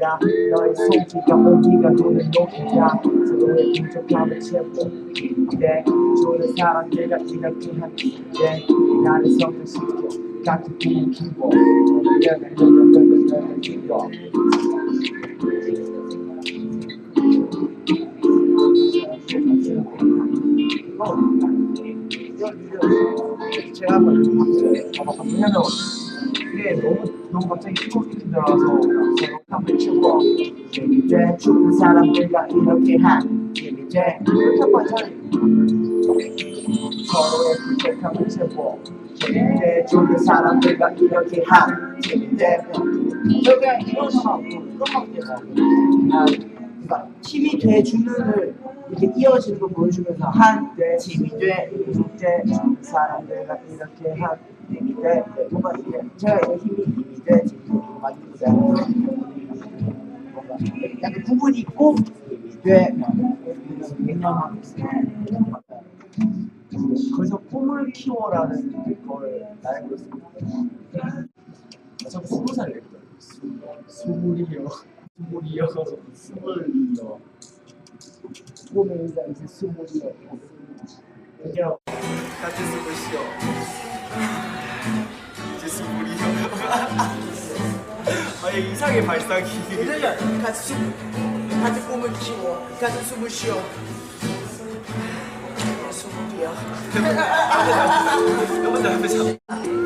야 너의 손기가 온기가 도는 높이야 서로의 긴장감을 채워 기대 좋은 사람들과 이렇게 함께 나를 성장시켜 같은 꿈을 키워 너를 키워 제가 한번 왜냐면 이게 너무 너무 갑자기 힙합이 들어와서 서로 한번 치고 이제 죽은 사람들과 이렇게 한 이제 이렇게 한번 잘 서로의 부족함을 채워 이제 죽은 사람들과 이렇게 한 이제 저게 이런 이런 게 그러니까 팀이 돼 주는을 이렇게 이어지는 걸 보여주면서 한 팀이 돼 이제 사람들과 이렇게 한돼 뭔가 이게 제가 이 힘이 돼 지금 만들고자 뭔가 약간 부분이 있고 민감하고 있어요. 그래서 꿈을 키워라는 걸 알고 있습니다. 아, 저도 스무 살이랬거든요. 스물이요. 스물이요. 스물이요. 인자 이제 스물이요. 드디어 같은 숨을 쉬어 이제 스물이요. 아니 이상의 발상이. 얘들아 같이 숨 같이 꿈을 키워. 같이 숨을 쉬어 숨이야 한번더 해보자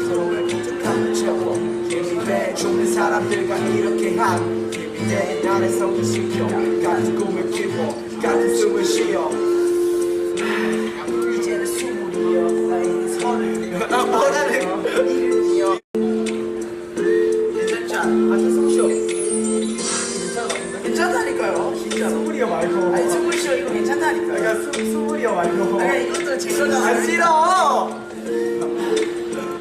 서로의 부족함을 채워 힘이 돼 죽는 사람들과 이렇게 한돼 나를 성장시켜 같은 꿈을 키워 아? 같이 숨 쉬어. 괜찮아. 괜찮다니까요. 진짜로 스물이요 말고. 아니 숨을 쉬어. 이거 괜찮다니까요. 그러니까 스- 스물이요 말고. 아니 이것도 제 거잖아 아 싫어.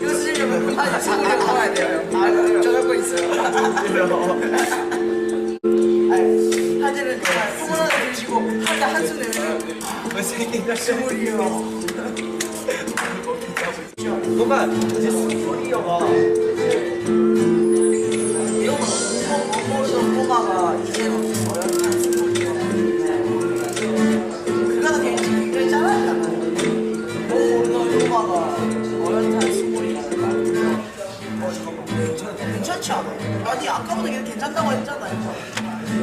이거 쓰려면 아니 스물이 나와야 돼요 아 저작권 있어요. 아니 하재는 스물 하나 드시고 하재 한숨 내면 왜 생긴가 스물이요 뭔가 이제 거 이제는 굉장히 짠하잖아요. 너무 모르는 꼬마가 어엿한 스물이라는 괜찮지 않아요? 아니 아까부터 걔 괜찮다고 했잖아요.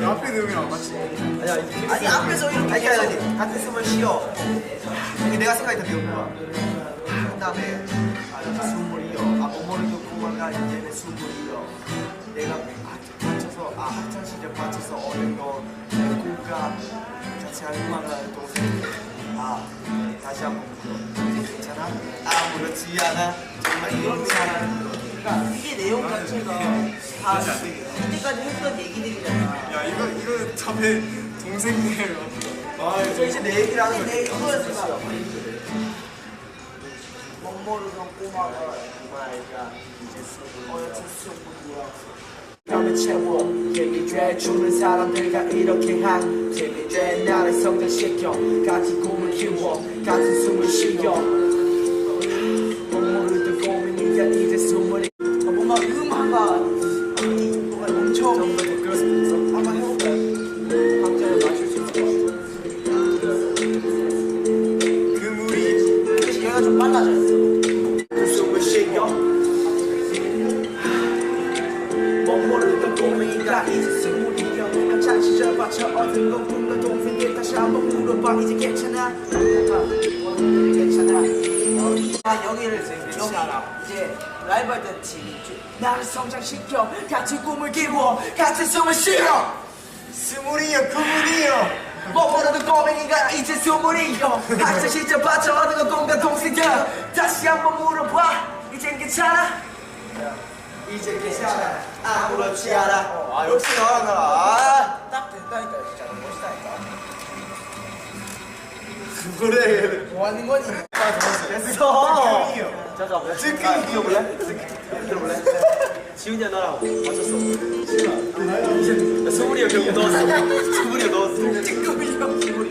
앞에 내용이 안 맞지? 아니야 이제 아니 앞에서 이렇게 아니 아니 아니 같은 숨을 쉬어. 이게 내가 생각했던 내용이야. 한 다음에 아 이제 스물이요 아못 모르는 꼬마가 이제는 스물이요 내가 아, 맞춰서 아 학창 시절 맞춰서 어린 거 누가 같이 한 음악을 동생 아 다시 한번 불러 괜찮아? 아무렇지 않아 정말 괜찮아 그러니까 이게 내용 자체가 다 이때까지 했던 얘기들이잖아 야 이거 이거 참에 동생들 아저 이제 내 얘기를 하는 근데 거지 내 이거였어 못 모르는 꼬마가 말가 이제 스물 어여튼 스물이야 감을 채워. 힘이 돼 주는 사람들과 이렇게 한 힘이 돼 나를 성장시켜. 같이 꿈을 키워. 같은 숨을 쉬어. 못 모르던 고민이가 이제 스물이 아, 뭔가 뭔가 엄청 좀더 부끄러웠으면 좋겠어 한번 해볼까요? 박자를 맞출 수 있을 것 그물이 같아 대신 얘가 좀 빨라져야 돼 숨을 못 모르던 고민이가? 이제 스물이여 한창 시절 바쳐 얻은 건 꿈과 동생들 다시 한번 물어봐. 이제 괜찮아? 괜찮아. 아. 여기를 여기 이제 라이브 할때 나를 성장시켜. 같은 꿈을 키워. 같은 숨을 쉬어. 그물이요 못 모르던 꼬맹이가 이제 스물이여 학창 시절 얻은 건 꿈과 동생들 다시 한번 물어봐. 이젠 괜찮아? 이제 괜찮아 아무렇지 않아. 아 역시 너랑 아. 딱 된다니까 진짜. 멋있다니까 그래. 뭐 하는 거니? 됐어. 잠깐만 찔끔 들어볼래? 들어볼래? 지훈이야 나랑 맞췄어. 이제 스물이요 결국 넣었어. 스물이요 넣었어. 찌끄이요